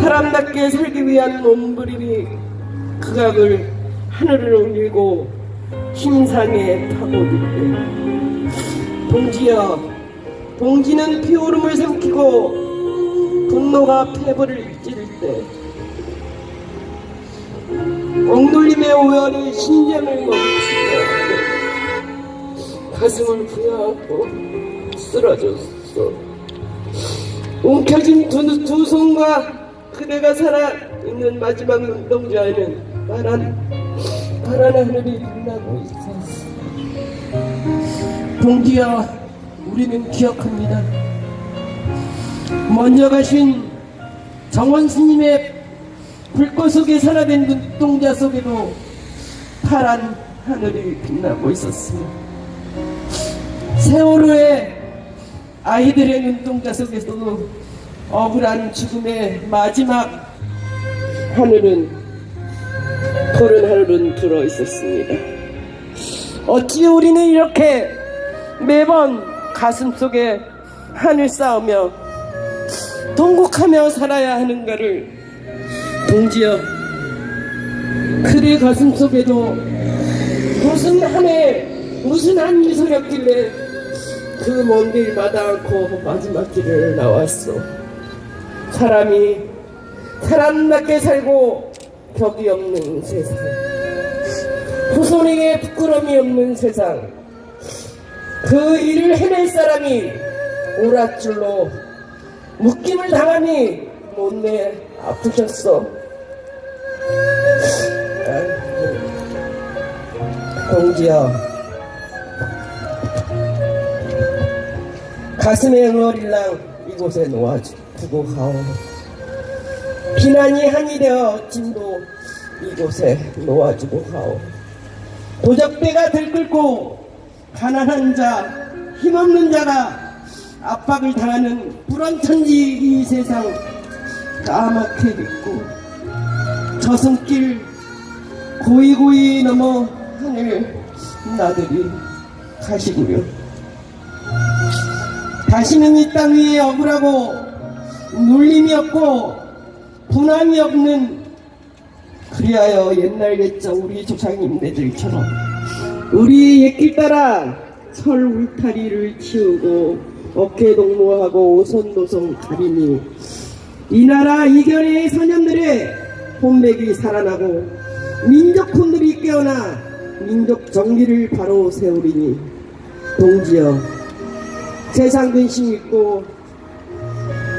사람답게 살기 위한 몸부림이 극악을 하늘을 올리고 심상에 타고들 때 동지여 동지는 피오름을 삼키고 분노가 패부를 찌를 때 억눌림의 오열이 신장을 멈추게 하고 가슴을 부여하고 쓰러졌어. 움켜진 두, 두 손과 그대가 살아 있는 마지막 눈동자에는 파란 파란 하늘이 빛나고 있었어 동지여 우리는 기억합니다 먼저 가신 정원 스님의 불꽃 속에 살아된 눈동자 속에도 파란 하늘이 빛나고 있었습니다. 세월호의 아이들의 눈동자 속에서도 억울한 죽음의 마지막 하늘은 푸른 하늘은 들어 있었습니다. 어찌 우리는 이렇게 매번 가슴 속에 하늘 쌓으며 통곡하며 살아야 하는가를 동지여 그의 가슴 속에도 무슨 한해 무슨 한 미소였길래 그 먼 길 마다 않고 마지막 길을 나왔어 사람이 사람답게 살고 벽이 없는 세상 후손에게 부끄러움이 없는 세상 그 일을 해낼 사람이 오랏줄로 묶임을 당하니 못내 아프셨어 동지여 가슴에 응어릴랑 이 곳에 놓아 두고 가오. 비난이 한이 되어 진도 이곳에 놓아주고 가오. 도적배가 들끓고 가난한 자 힘없는 자가 압박을 당하는 불안천지 이 세상 까맣게 빗고 저승길 고이고이 넘어 하늘 나들이 가시구려 다시는 이 땅 위에 억울하고 눌림이 없고 분함이 없는 그리하여 옛날 옛적 우리 조상님네들처럼 우리 옛길 따라 설 울타리를 치우고 어깨 동무하고 오손도손 가리니 이 나라 이견의 소년들의 본맥이 살아나고 민족 혼들이 깨어나 민족 정리를 바로 세우리니 동지여 세상 근심 있고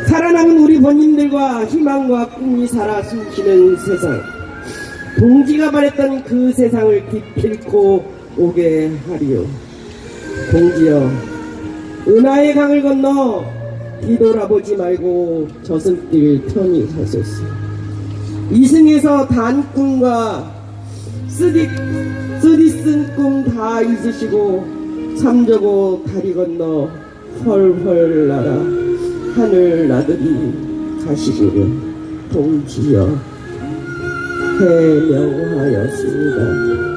살아남은 우리 본인들과 희망과 꿈이 살아 숨쉬는 세상. 동지가 말했던 그 세상을 기필코 오게 하리요. 동지여 은하의 강을 건너 뒤돌아보지 말고 저승길 편히 가소서. 이승에서 단 꿈과 쓰디, 쓰디 쓴 꿈 다 잊으시고 삼저고 다리 건너 헐헐 날아 하늘 나들이 가시기를 동지여 해명하였습니다.